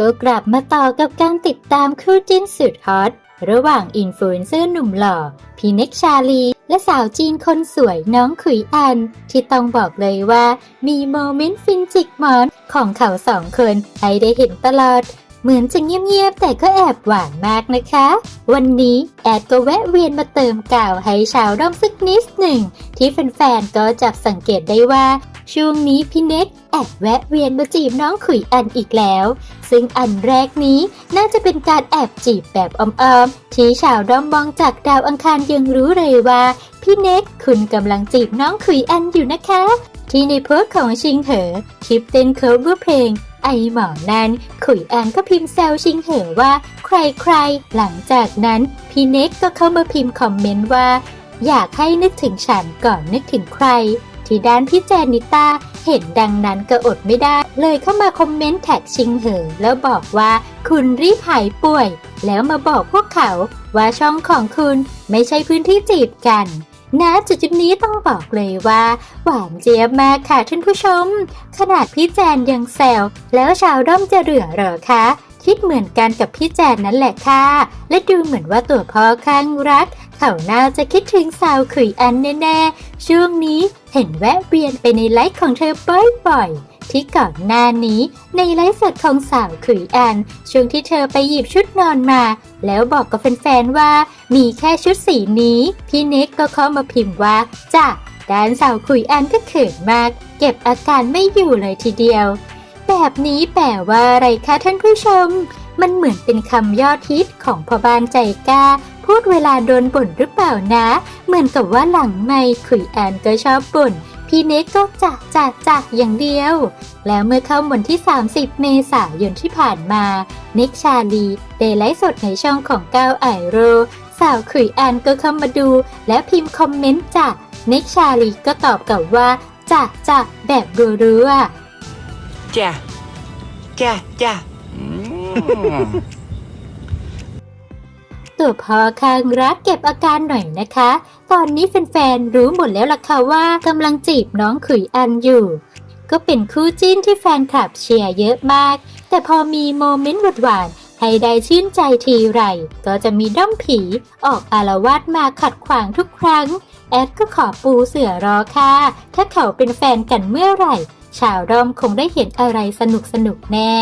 ก็กลับมาต่อกับการติดตามคู่จิ้นสุดฮอตระหว่างอินฟลูเอนเซอร์หนุ่มหล่อ พีเน็กชาลี และสาวจีนคนสวยน้องขุยอัน ที่ต้องบอกเลยว่ามีโมเมนต์ฟินจิกหมอนของเขาสองคนให้ได้เห็นตลอด เหมือนจะเงียบๆ แต่ก็แอบหวานมากนะคะ วันนี้แอดก็แวะเวียนมาเติมกล่าวให้ชาวด้อมสักนิดหนึ่ง ที่แฟนๆก็จับสังเกตได้ว่า ช่วงนี้พี่เน็กแอบแวะเวียนมาจีบน้องขุยอันอีกแล้ว ซึ่งอันแรกนี้น่าจะเป็นการแอบจีบแบบอ้อมๆที่ชาวด้อมมองจากดาวอังคารยังรู้เลยว่า พี่เน็กคุณกำลังจีบน้องขุยอันอยู่นะคะ ที่ในโพสต์ของชิงเหอคลิปเต้นเคิร์ฟเพลงไอหมอนั้นขุยอันก็พิมพ์แซวชิงเหอว่า ใครๆ หลังจากนั้นพี่เน็กก็เข้ามาพิมพ์คอมเมนต์ว่า อยากให้นึกถึงฉันก่อนนึกถึงใคร ที่ด้านพี่แจนิต้าเห็นดังนั้นก็อดไม่ได้ เลยเข้ามาคอมเมนต์แท็กชิงเหอ แล้วบอกว่าคุณรีบหายป่วย แล้วมาบอกพวกเขาว่าช่องของคุณไม่ใช่พื้นที่จีบกันณจุดจุดนี้ต้องบอกเลยว่า หวานเจี๊ยบมากค่ะท่านผู้ชม ขนาดพี่แจนยังแซวแล้วชาวด้อมจะเหลือหรอคะ คิดเหมือนกันกับพี่แจนนั่นแหละค่ะ และดูเหมือนว่าตัวพ่อข้างรัก เขาน่าจะคิดถึงสาวขุยอันแน่ๆ ช่วงนี้เห็นแวะเวียนไปในไลฟ์ของเธอบ่อยๆ ที่ก่อนหน้านี้ในไลฟ์สดของสาวขุยอัน ช่วงที่เธอไปหยิบชุดนอนมา แล้วบอกกับแฟนๆว่ามีแค่ชุดสีนี้ พี่เน็กก็เข้ามาพิมพ์ว่าจ้ะด้านสาวขุยอันก็เขินมาก เก็บอาการไม่อยู่เลยทีเดียว แบบนี้แปลว่าอะไรคะท่านผู้ชม มันเหมือนเป็นคำยอดฮิตของพ่อบ้านใจกล้า พูดเวลาโดนบ่นหรือเปล่านะ เหมือนกับว่าหลังไม่ขุยแอนก็ชอบบ่นพี่เน็กก็จะจะจะอย่างเดียว แล้วเมื่อเข้าวันที่ 30 เมษายนที่ผ่านมา เน็กชาลีได้ไลฟ์สดในช่องของก้าวไอโร สาวขุยแอนก็เข้ามาดู แล้วพิมพ์คอมเมนต์จ้ะเน็กชาลีก็ตอบกลับว่าจ้ะจ้ะแบบรัวๆจ้ะ จ้ะจ้ะตัวพ่อข้างรักเก็บอาการหน่อยนะคะ ตอนนี้แฟนๆรู้หมดแล้วล่ะค่ะว่ากำลังจีบน้องขุยอันอยู่ ก็เป็นคู่จิ้นที่แฟนคลับเชียร์เยอะมาก แต่พอมีโมเมนต์หวานๆให้ได้ชื่นใจทีไร ก็จะมีด้อมผีออกอารวาสมาขัดขวางทุกครั้ง แอดก็ขอปูเสือรอค่ะ ถ้าเขาเป็นแฟนกันเมื่อไหร่ ชาวร่อมคงได้เห็นอะไรสนุกสนุกแน่